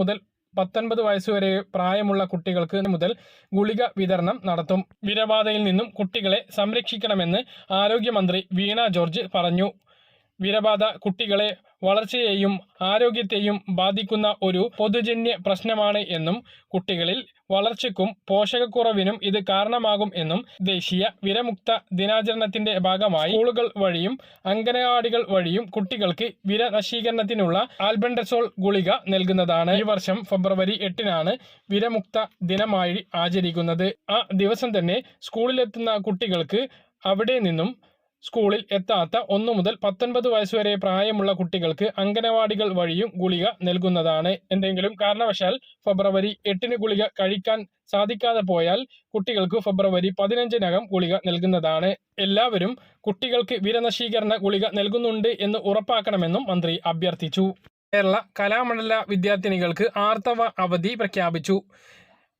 മുതൽ പത്തൊൻപത് വയസ്സുവരെ പ്രായമുള്ള കുട്ടികൾക്ക് മുതൽ ഗുളിക വിതരണം നടത്തും. വിരബാധയിൽ നിന്നും കുട്ടികളെ സംരക്ഷിക്കണമെന്ന് ആരോഗ്യമന്ത്രി വീണ ജോർജ് പറഞ്ഞു. വിരബാധ കുട്ടികളെ വളർച്ചയെയും ആരോഗ്യത്തെയും ബാധിക്കുന്ന ഒരു പൊതുജന്യ പ്രശ്നമാണ് എന്നും കുട്ടികളിൽ വളർച്ചയ്ക്കും പോഷകക്കുറവിനും ഇത് കാരണമാകും എന്നും ദേശീയ വിരമുക്ത ദിനാചരണത്തിന്റെ ഭാഗമായി സ്കൂളുകൾ വഴിയും അംഗനവാടികൾ വഴിയും കുട്ടികൾക്ക് വിര നശീകരണത്തിനുള്ള ആൽബൻഡസോൾ ഗുളിക നൽകുന്നതാണ്. ഈ വർഷം ഫെബ്രുവരി എട്ടിനാണ് വിരമുക്ത ദിനമായി ആചരിക്കുന്നത്. ആ ദിവസം തന്നെ സ്കൂളിലെത്തുന്ന കുട്ടികൾക്ക് അവിടെ നിന്നും സ്കൂളിൽ എത്താത്ത ഒന്നു മുതൽ പത്തൊൻപത് വയസ്സുവരെ പ്രായമുള്ള കുട്ടികൾക്ക് അംഗനവാടികൾ വഴിയും ഗുളിക നൽകുന്നതാണ്. എന്തെങ്കിലും കാരണവശാൽ ഫെബ്രുവരി എട്ടിന് ഗുളിക കഴിക്കാൻ സാധിക്കാതെ പോയാൽ കുട്ടികൾക്ക് ഫെബ്രുവരി പതിനഞ്ചിനകം ഗുളിക നൽകുന്നതാണ്. എല്ലാവരും കുട്ടികൾക്ക് വിരനശീകരണ ഗുളിക നൽകുന്നുണ്ട് എന്ന് ഉറപ്പാക്കണമെന്നും മന്ത്രി അഭ്യർത്ഥിച്ചു. കേരള കലാമണ്ഡല വിദ്യാർത്ഥിനികൾക്ക് ആർത്തവ അവധി പ്രഖ്യാപിച്ചു.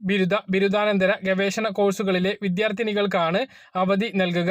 ബിരുദ ബിരുദാനന്തര ഗവേഷണ കോഴ്സുകളിലെ വിദ്യാർത്ഥിനികൾക്കാണ് അവധി നൽകുക.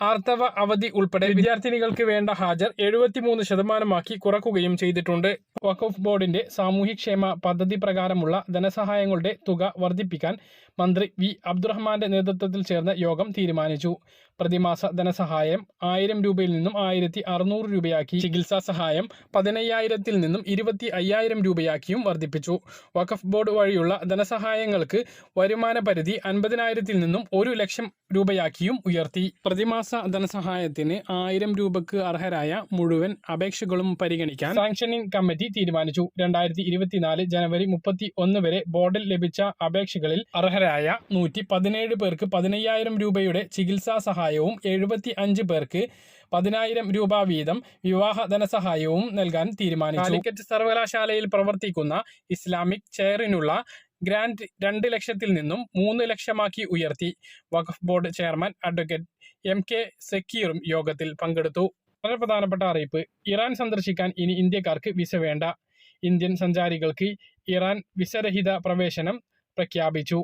ആർത്തവ അവധി ഉൾപ്പെടെ വിദ്യാർത്ഥിനികൾക്ക് വേണ്ട ഹാജർ എഴുപത്തിമൂന്ന് ശതമാനമാക്കി കുറക്കുകയും ചെയ്തിട്ടുണ്ട്. വഖഫ് ബോർഡിന്റെ സാമൂഹ്യക്ഷേമ പദ്ധതി പ്രകാരമുള്ള ധനസഹായങ്ങളുടെ തുക വർദ്ധിപ്പിക്കാൻ മന്ത്രി വി അബ്ദുറഹ്മാന്റെ നേതൃത്വത്തിൽ ചേർന്ന യോഗം തീരുമാനിച്ചു. പ്രതിമാസ ധനസഹായം ആയിരം രൂപയിൽ നിന്നും ആയിരത്തി അറുന്നൂറ് രൂപയാക്കി. ചികിത്സാ സഹായം പതിനയ്യായിരത്തിൽ നിന്നും ഇരുപത്തി അയ്യായിരം രൂപയാക്കിയും വർദ്ധിപ്പിച്ചു. വഖഫ് ബോർഡ് വഴിയുള്ള ധനസഹായങ്ങൾക്ക് വരുമാന പരിധി അൻപതിനായിരത്തിൽ നിന്നും ഒരു ലക്ഷം രൂപയാക്കിയും ഉയർത്തി. പ്രതിമാസ ധനസഹായത്തിന് ആയിരം രൂപക്ക് അർഹരായ മുഴുവൻ അപേക്ഷകളും പരിഗണിക്കാൻ സാങ്ഷനിംഗ് കമ്മിറ്റി തീരുമാനിച്ചു. രണ്ടായിരത്തി ഇരുപത്തിനാല് ജനുവരി മുപ്പത്തി ഒന്ന് വരെ ബോർഡിൽ ലഭിച്ച അപേക്ഷകളിൽ അർഹരായ നൂറ്റി പതിനേഴ് പേർക്ക് പതിനയ്യായിരം രൂപയുടെ ചികിത്സാ സഹായവും എഴുപത്തി അഞ്ച് പേർക്ക് പതിനായിരം രൂപ വീതം വിവാഹ ധനസഹായവും നൽകാൻ തീരുമാനിച്ചു. കാലിക്കറ്റ് സർവകലാശാലയിൽ പ്രവർത്തിക്കുന്ന ഇസ്ലാമിക് ചെയറിനുള്ള ഗ്രാൻഡ് രണ്ട് ലക്ഷത്തിൽ നിന്നും മൂന്ന് ലക്ഷമാക്കി ഉയർത്തി. Waqf board chairman advocate M K സക്കീറും യോഗത്തിൽ പങ്കെടുത്തു. വളരെ പ്രധാനപ്പെട്ട അറിയിപ്പ്. ഇറാൻ സന്ദർശിക്കാൻ ഇനി ഇന്ത്യക്കാർക്ക് വിസ വേണ്ട. ഇന്ത്യൻ സഞ്ചാരികൾക്ക് ഇറാൻ വിസരഹിത പ്രവേശനം പ്രഖ്യാപിച്ചു.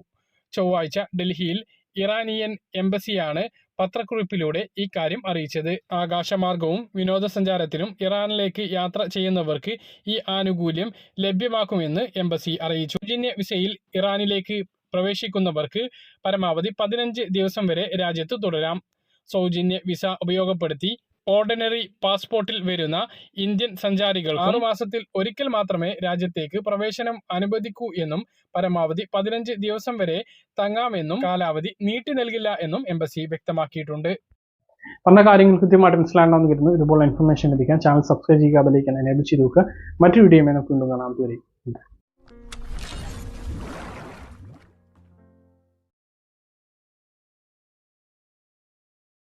ചൊവ്വാഴ്ച ഡൽഹിയിൽ ഇറാനിയൻ എംബസിയാണ് പത്രക്കുറിപ്പിലൂടെ ഇക്കാര്യം അറിയിച്ചത്. ആകാശമാർഗവും വിനോദസഞ്ചാരത്തിനും ഇറാനിലേക്ക് യാത്ര ചെയ്യുന്നവർക്ക് ഈ ആനുകൂല്യം ലഭ്യമാക്കുമെന്ന് എംബസി അറിയിച്ചു. സൗജന്യ വിസയിൽ ഇറാനിലേക്ക് പ്രവേശിക്കുന്നവർക്ക് പരമാവധി പതിനഞ്ച് ദിവസം വരെ രാജ്യത്ത് തുടരാം. സൗജന്യ വിസ ഉപയോഗപ്പെടുത്തി ഓർഡിനറി പാസ്പോർട്ടിൽ വരുന്ന ഇന്ത്യൻ സഞ്ചാരികൾ ആറു മാസത്തിൽ ഒരിക്കൽ മാത്രമേ രാജ്യത്തേക്ക് പ്രവേശനം അനുവദിക്കൂ എന്നും പരമാവധി പതിനഞ്ച് ദിവസം വരെ തങ്ങാമെന്നും കാലാവധി നീട്ടി നൽകില്ല എന്നും എംബസി വ്യക്തമാക്കിയിട്ടുണ്ട്. പറഞ്ഞ കാര്യങ്ങൾ കൃത്യമായിട്ട് മനസ്സിലാകണമെന്ന് കരുതുന്നു. ഇതുപോലെ ഇൻഫർമേഷൻ ലഭിക്കാൻ ചാനൽ സബ്സ്ക്രൈബ് ചെയ്യുക അതിലേക്ക് എനേബിൾ ചെയ്ത് നോക്കുക മറ്റു വീഡിയോ നമുക്ക് വീണ്ടും കാണാം. അതുവരെ